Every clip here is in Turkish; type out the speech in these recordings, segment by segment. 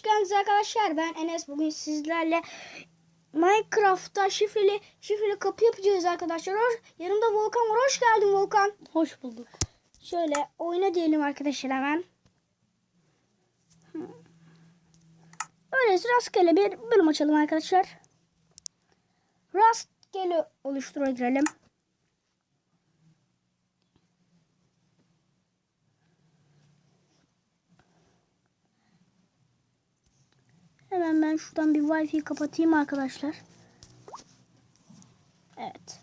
hoş geldiniz arkadaşlar. Ben Enes. Bugün sizlerle Minecraft'ta şifreli şifreli kapı yapacağız arkadaşlar. Hoş- Yanımda Volkan var. Hoş geldin Volkan. Hoş bulduk. Şöyle oyna diyelim arkadaşlar hemen. Hı. Öyleyse rastgele bir bölüm açalım arkadaşlar. Rastgele oluşturalım. Hemen ben şuradan bir wifi kapatayım arkadaşlar. Evet.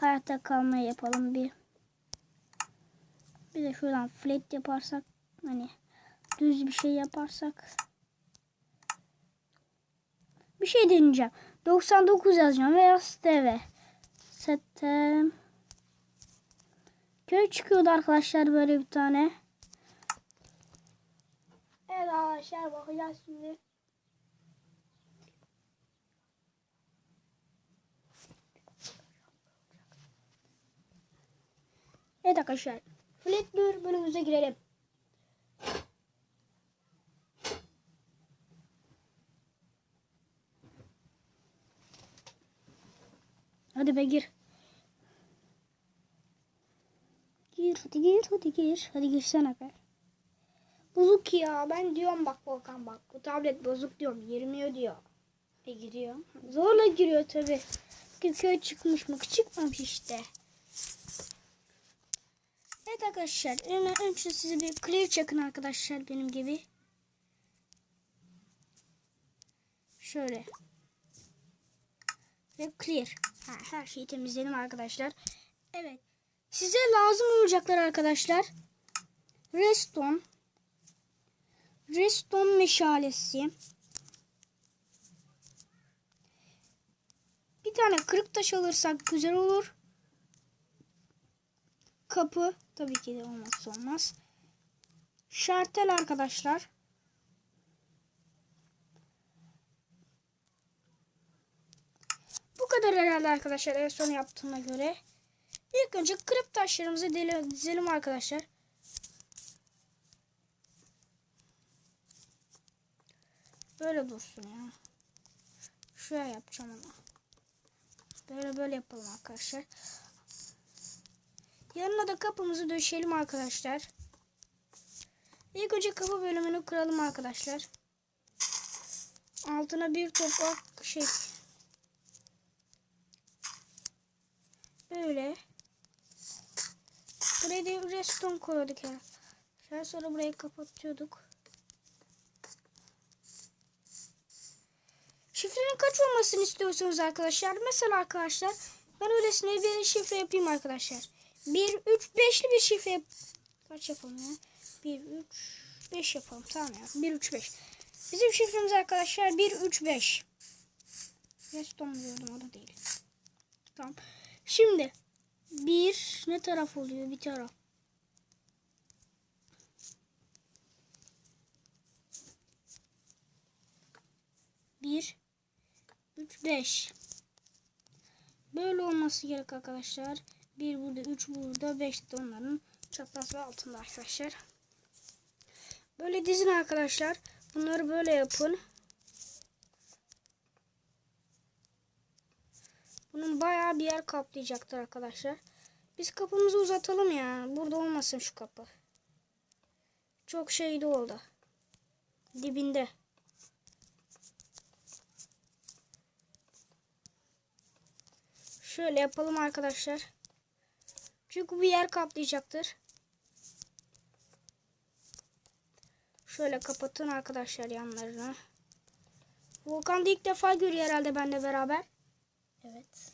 Hayatta kalmayı yapalım bir. Bir de şuradan flat yaparsak hani düz bir şey yaparsak bir şey deneyeceğim. 99 yazacağım veya steve. Setem. Köy çıkıyordu arkadaşlar böyle bir tane. Evet arkadaşlar bakacağız şimdi. Arkadaşlar. Flatbur bölümümüze girelim. Hadi be gir. Gir hadi gir hadi gir. Hadi girsene be. Bozuk ya ben diyorum bak Volkan bak bu tablet bozuk diyorum girmiyor diyor. E giriyor. Zorla giriyor tabi. Köy çıkmış mı? Çıkmamış işte. Evet arkadaşlar hemen önce size bir clear çakın arkadaşlar benim gibi. Şöyle. Ve clear. Ha, her şeyi temizledim arkadaşlar. Evet. Size lazım olacaklar arkadaşlar. Redstone. Redstone meşalesi. Bir tane kırık taş alırsak güzel olur. Kapı tabii ki de olmazsa olmaz. Şartel arkadaşlar. Bu kadar herhalde arkadaşlar en son yaptığıma göre. İlk önce kırık taşlarımızı dizelim arkadaşlar. Böyle dursun ya. Şuraya yapacağım ama. Böyle böyle yapalım arkadaşlar. Yanına da kapımızı döşeyelim arkadaşlar. İlk önce kapı bölümünü kıralım arkadaşlar. Altına bir toprak şey. Böyle. Buraya da redstone koyuyorduk ya. Şöyle sonra burayı kapatıyorduk. Şifrenin kaç olmasını istiyorsanız arkadaşlar. Mesela arkadaşlar ben öylesine bir şifre yapayım arkadaşlar. 1, 3, 5'li bir şifre Kaç yapalım ya? 1, 3, 5 yapalım. Tamam ya. 1, 3, 5. Bizim şifremiz arkadaşlar 1, 3, 5. Redstone diyordum o da değil. Tamam. Şimdi 1 ne taraf oluyor? Bir taraf. Bir, üç, beş. Böyle olması gerek arkadaşlar. Bir burada, üç burada, beş de onların çapraz altında arkadaşlar. Böyle dizin arkadaşlar. Bunları böyle yapın. Bunun bayağı bir yer kaplayacaktır arkadaşlar. Biz kapımızı uzatalım ya. Burada olmasın şu kapı. Çok şeyde oldu. Dibinde. Şöyle yapalım arkadaşlar. Çünkü bir yer kaplayacaktır. Şöyle kapatın arkadaşlar yanlarını. Volkan da ilk defa görüyor herhalde benimle beraber. Evet.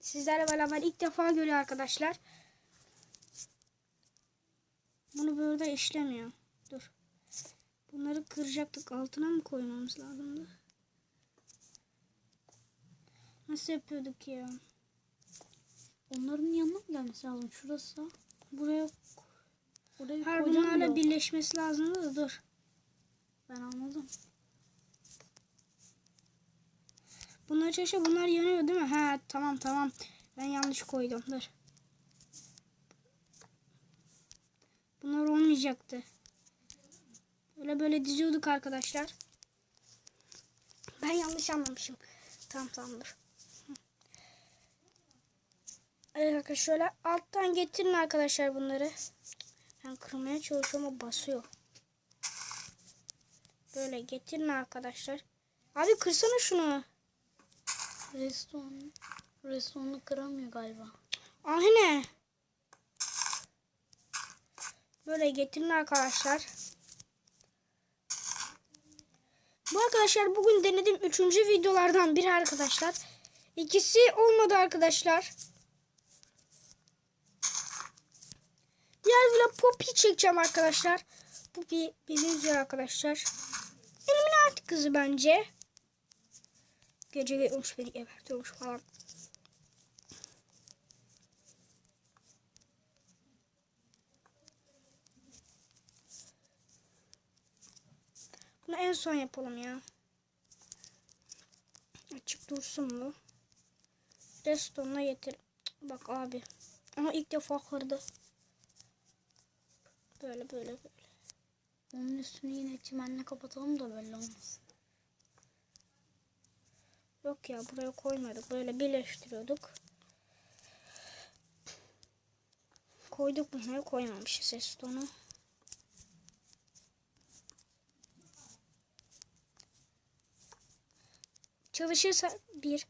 Sizlerle beraber ilk defa görüyor arkadaşlar. Bunu böyle işlemiyor. Dur. Bunları kıracaktık. Altına mı koymamız lazımdı? Nasıl yapıyorduk ya? Onların yanına mı gelmesi lazım? Şurası. Buraya Oraya Her bunlarla birleşmesi lazımdı da dur. Ben anladım. Bunlar çalışıyor. Bunlar yanıyor değil mi? Ha tamam tamam. Ben yanlış koydum. Dur. Bunlar olmayacaktı. Böyle böyle diziyorduk arkadaşlar. Ben yanlış anlamışım. Tamam tamam dur. Evet arkadaşlar şöyle alttan getirin arkadaşlar bunları. Ben kırmaya çalışıyorum ama basıyor. Böyle getirin arkadaşlar. Abi kırsana şunu. Reston. Reston'u kıramıyor galiba. Ah ne? Böyle getirin arkadaşlar. Bu arkadaşlar bugün denediğim üçüncü videolardan biri arkadaşlar. İkisi olmadı arkadaşlar. Poppy çekeceğim arkadaşlar. Poppy beni üzüyor arkadaşlar. Illuminati kızı bence. Gece gelmiş beni gebertiyormuş falan. Bunu en son yapalım ya. Açık dursun bu. Restonuna getir. Bak abi. Ama ilk defa kırdı. Böyle böyle böyle. Onun üstünü yine çimenle kapatalım da belli olmasın. Yok ya buraya koymadık. Böyle birleştiriyorduk. Koyduk bunları koymamışız Reston'u. Çalışırsa bir.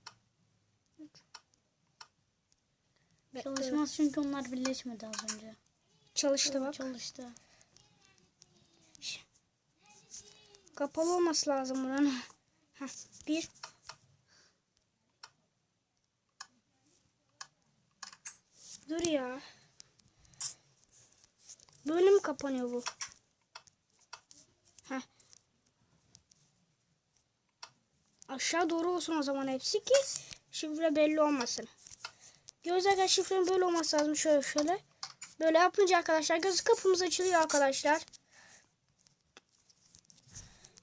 Çalışmaz çünkü onlar birleşmedi az önce. Çalıştı bak. Çalıştı. Kapalı olması lazım buranın. Heh, bir. Dur ya. Böyle mi kapanıyor bu? Heh. Aşağı doğru olsun o zaman hepsi ki şifre belli olmasın. Gözlerken şifrenin böyle olması lazım. Şöyle şöyle. Böyle yapınca arkadaşlar göz kapımız açılıyor arkadaşlar.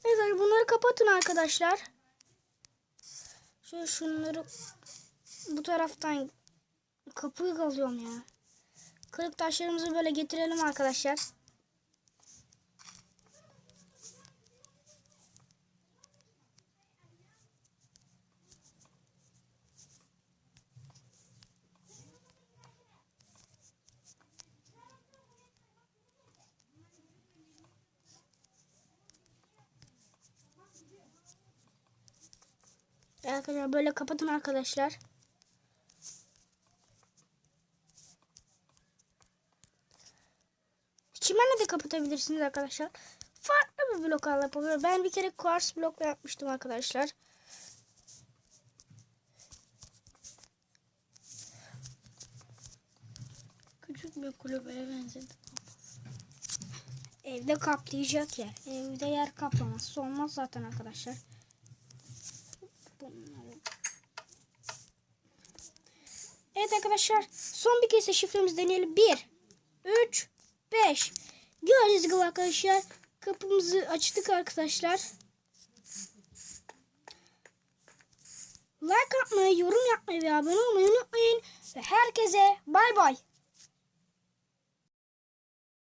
Evet bunları kapatın arkadaşlar. Şöyle şunları bu taraftan kapıyı alıyorum ya. Kırık taşlarımızı böyle getirelim arkadaşlar. Arkadaşlar böyle kapatın arkadaşlar. Çimenle de kapatabilirsiniz arkadaşlar. Farklı bir blok yapabilir. Ben bir kere kuars blokla yapmıştım arkadaşlar. Küçük bir kulübeye benzedi. Evde kaplayacak yer. Evde yer kaplaması olmaz zaten arkadaşlar. Bunları. Evet arkadaşlar son bir kez de şifremizi deneyelim. 1, 3, 5. Gördüğünüz gibi arkadaşlar kapımızı açtık arkadaşlar. Like atmayı, yorum yapmayı ve abone olmayı unutmayın. Ve herkese bay bay.